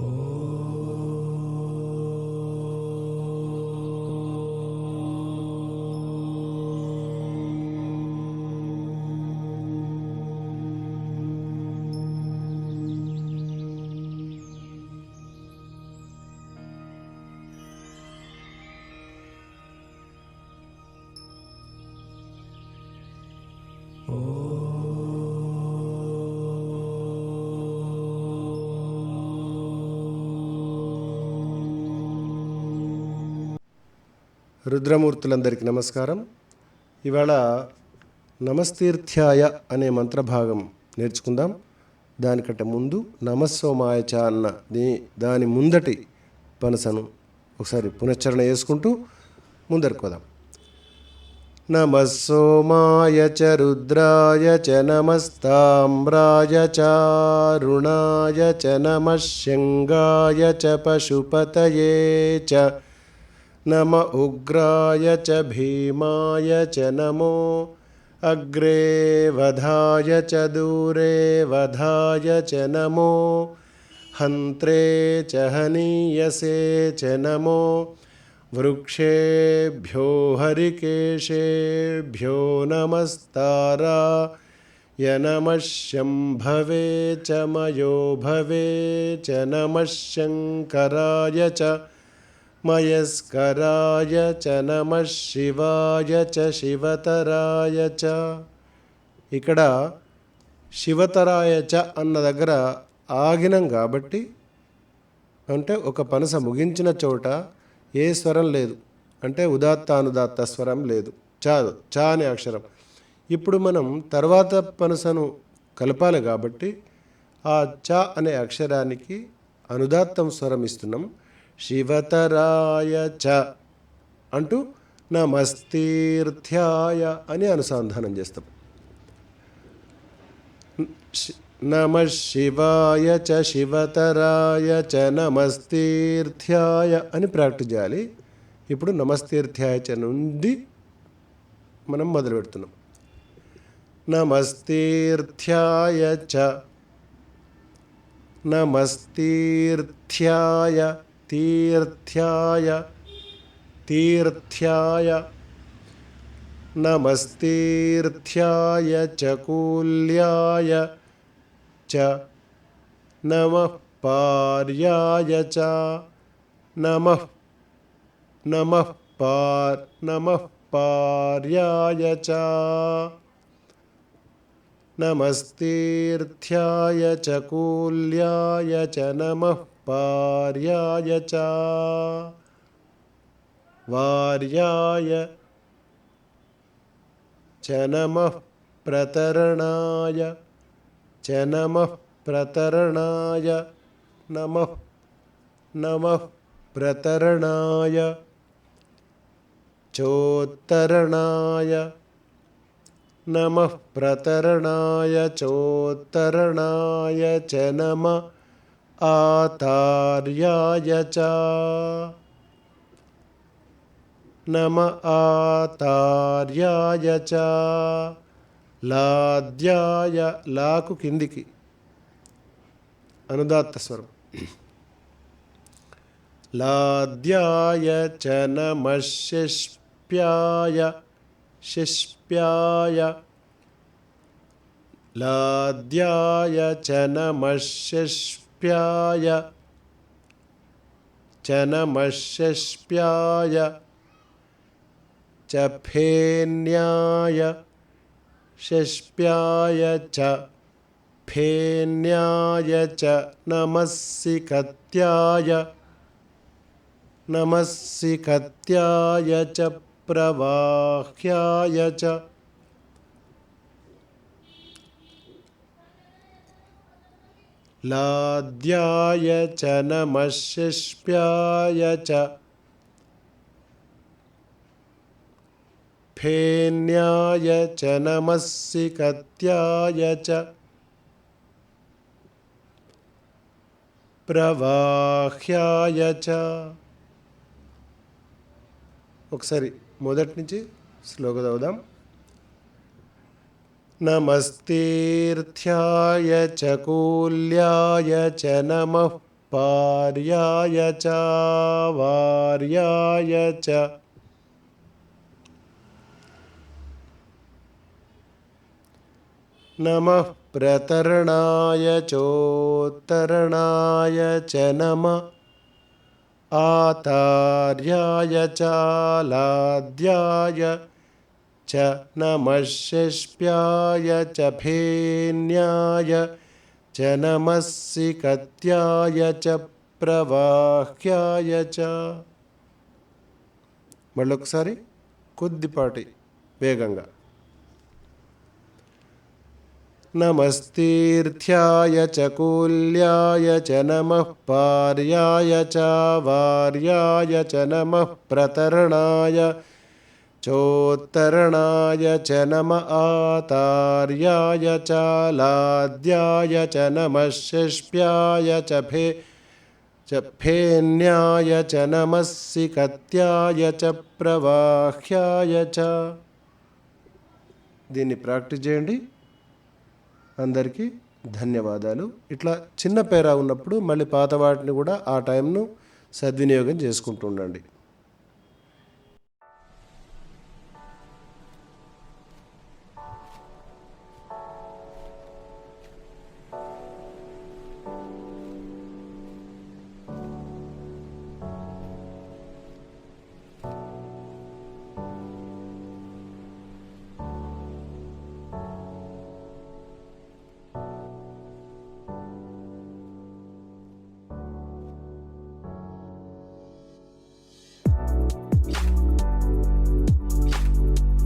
Oh. రుద్రమూర్తులందరికీ నమస్కారం. ఇవాళ నమస్తీర్థ్యాయ అనే మంత్రభాగం నేర్చుకుందాం. దానికంటే ముందు నమస్సోమాయచ అన్న దీ దాని ముందటి పనసను ఒకసారి పునశ్చరణ చేసుకుంటూ ముందరుకోదాం నమస్సోమాయ చ రుద్రాయ చ నమస్తామ్రాయ చారుణాయ చ నమః శంగాయ చ పశుపతయే చ नम उग्राय च भीमाय च नमो, अग्रे वधाय च दूरे वधाय च नमो, हन्त्रे च हनीयसे च नमो, वृक्षेभ्यो हरिकेशेभ्यो नमस्तारा य नमः च मयो भवे च नमः शङ्कराय च మయస్కరాయ చ నమ శివాయ చ శివతరాయ చ ఇక్కడ శివతరాయ చ అన్న దగ్గర ఆగినం కాబట్టి అంటే ఒక పనస ముగించిన చోట ఏ స్వరం లేదు. అంటే ఉదాత్తానుదాత్త స్వరం లేదు. చాదు చా అనే అక్షరం. ఇప్పుడు మనం తర్వాత పనసను కలపాలి కాబట్టి ఆ చ అనే అక్షరానికి అనుదాత్తం స్వరం ఇస్తున్నాం. శివతరాయ చ అంటూ నమస్తీర్థ్యాయ అని అనుసంధానం చేస్తాం. నమ శివాయ చ శివతరాయ చ నమస్తీర్థ్యాయ అని ప్రాక్టీస్ చేయాలి. ఇప్పుడు నమస్తీర్థ్యాయ చ నుండి మనం మొదలు పెడుతున్నాం. నమస్తీర్థ్యాయ చ నమస్తీర్థ్యాయ तीर्थ्याय तीर्थ्याय नमस्तीर्थ्याय चकूल्याय च, नमः पार्याय च, नमः नमः पार, नमः पार्याय च। नमस्तीर्थ्याय चकूल्याय च, नमः वार्याय च। वार्याय। च नमः प्रतरणाय। च नमः प्रतरणाय। नमः। नमः प्रतरणाय। चोत्तरणाय। नमः प्रतरणाय। चोत्तरणाय। च नमः చ నమ ఆతార్యాయ చ. నమ ఆతార్యాయ చ. లాద్యాయ లాకు కిందికి. అనుదాత్త స్వరం. లాద్యాయ చ నమ శిష్ప్యాయ. శిష్ప్యాయ. లాద్యాయ చ నమ च चनमशस्प्याय च फेन्याय। शस्प्याय च। फेन्याय च। नमस्सिकत्याय। नमस्सिकत्याय च। प्रवाह्याय च। ప్రవాహ్యాయ చ లాద్యాయ చ నమశిష్ప్యాయ చ ఫేన్యాయ చ నమస్సికత్యాయ చ ప్రవాహ్యాయ చ ఒకసారి మొదటి నుంచి స్లోగా చదువుదాం. नमस्तीर्थ्याय च कूल्याय च नमः पार्याय च वार्याय च नमः प्रतरणाय चोत्तरणाय च नम आतार्याय चालाद्याय च नमः शिष्प्याय च फेन्याय च नमः सिकत्याय च ప్రవాహ్యాయ చ మళ్ళొకసారి కొద్దిపాటి వేగంగా नमस्तीर्थ्याय च कूल्याय च नमः पार्याय च वार्याय च नमः प्रतरणाय चोत्तरणाय च नम आतार्याय च लाद्याय च नमः शिष्प्याय च फे च फेन्याय च नमः सिकत्याय च ప్రవాహ్యాయ చ దీన్ని ప్రాక్టీస్ చేయండి అందరికీ ధన్యవాదాలు ఇట్లా చిన్న పేరా ఉన్నప్పుడు మళ్ళీ పాత వాటిని కూడా ఆ టైంను సద్వినియోగం చేసుకుంటూ ఉండండి